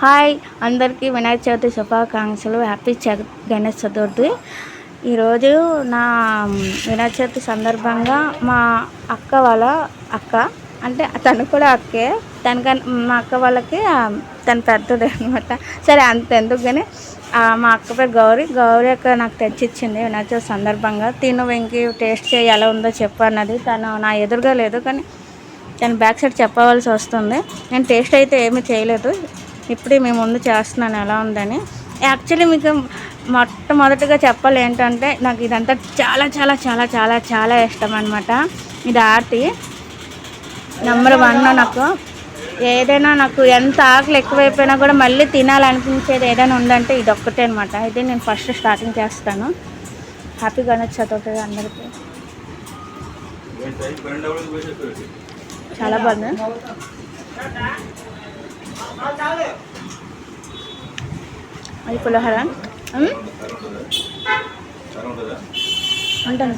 Hi అందరికీ వినాయక చవితి శుభాకాంక్షలు. Happy చ గణేష్ చతుర్థి. ఈరోజు నా వినాయక చవితి సందర్భంగా మా అక్క వాళ్ళ అక్క అంటే తను కూడా అక్కే. తనకన్నా మా అక్క వాళ్ళకి తను పెద్దది అనమాట సరే అంత ఎందుకు కానీ మా అక్క పేరు గౌరీ. గౌరీ అక్క నాకు తెచ్చిచ్చింది వినాయక చవితి సందర్భంగా. తిను వెంకి టేస్ట్ చేయి ఎలా ఉందో చెప్పు అన్నది. తను నా ఎదురుగా లేదు కానీ నేను బ్యాక్ సైడ్ చెప్పవలసి వస్తుంది. నేను టేస్ట్ అయితే ఏమీ చేయలేదు. ఇప్పుడే మీ ముందు చేస్తున్నాను ఎలా ఉందని. యాక్చువల్లీ మీకు మొట్టమొదటిగా చెప్పాలి ఏంటంటే నాకు ఇదంతా చాలా చాలా చాలా చాలా చాలా ఇష్టం అనమాట ఇది ఆర్తి. నెంబర్ వన్ నాకు ఏదైనా నాకు ఎంత ఆకలి ఎక్కువైపోయినా కూడా మళ్ళీ తినాలనిపించేది ఏదైనా ఉందంటే ఇది ఒక్కటే అనమాట ఇది నేను ఫస్ట్ స్టార్టింగ్ చేస్తాను. హ్యాపీ గణేష్ చతుర్థి అందరికీ. చాలా బాగుంది. అది పులహర. ఉంటాను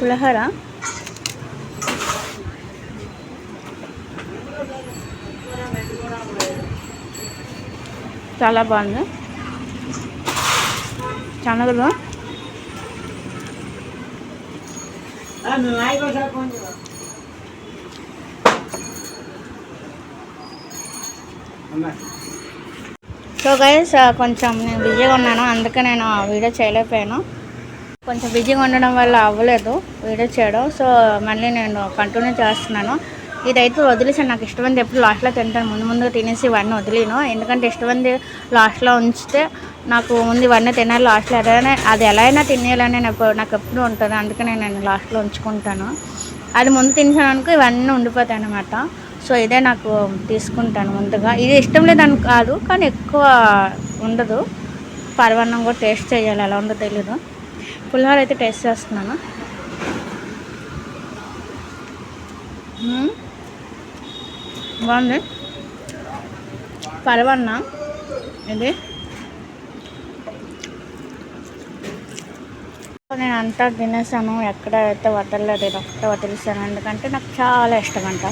పులహర. చాలా బాగుంది. చాలా సో గైస్ uh, కొంచెం నేను బిజీగా ఉన్నాను. అందుకే నేను వీడియో చేయలేకపోయాను. కొంచెం బిజీగా ఉండడం వల్ల అవ్వలేదు వీడియో చేయడం. సో మళ్ళీ నేను కంటిన్యూ చేస్తున్నాను. ఇదైతే వదిలేసాను నాకు ఇష్టమైంది. ఎప్పుడు లాస్ట్లో తింటాను. ముందు ముందు తినేసి ఇవన్నీ వదిలేను. ఎందుకంటే ఇష్టమైంది లాస్ట్లో ఉంచితే నాకు ముందు ఇవన్నీ తినాలి లాస్ట్లో ఏదైనా అది ఎలా అయినా తినేయాలని నాకు నాకు ఎప్పుడు ఉంటుంది. అందుకనే నేను లాస్ట్లో ఉంచుకుంటాను. అది ముందు తినేసాను అనుకో ఇవన్నీ ఉండిపోతాయి అన్నమాట. సో ఇదే నాకు తీసుకుంటాను ముందుగా. ఇది ఇష్టం లేదని కాదు కానీ ఎక్కువ ఉండదు. పరవన్నం కూడా టేస్ట్ చేయాలి ఎలా ఉందో తెలీదు. పులిహోర అయితే టేస్ట్ చేస్తున్నాను. బాగుంది. పరవన్న ఇది. నేను అంతా తినేసాను ఎక్కడ అయితే వదలలేదు ఇది ఒక్కటే వదిలేసాను. ఎందుకంటే నాకు చాలా ఇష్టం అంట.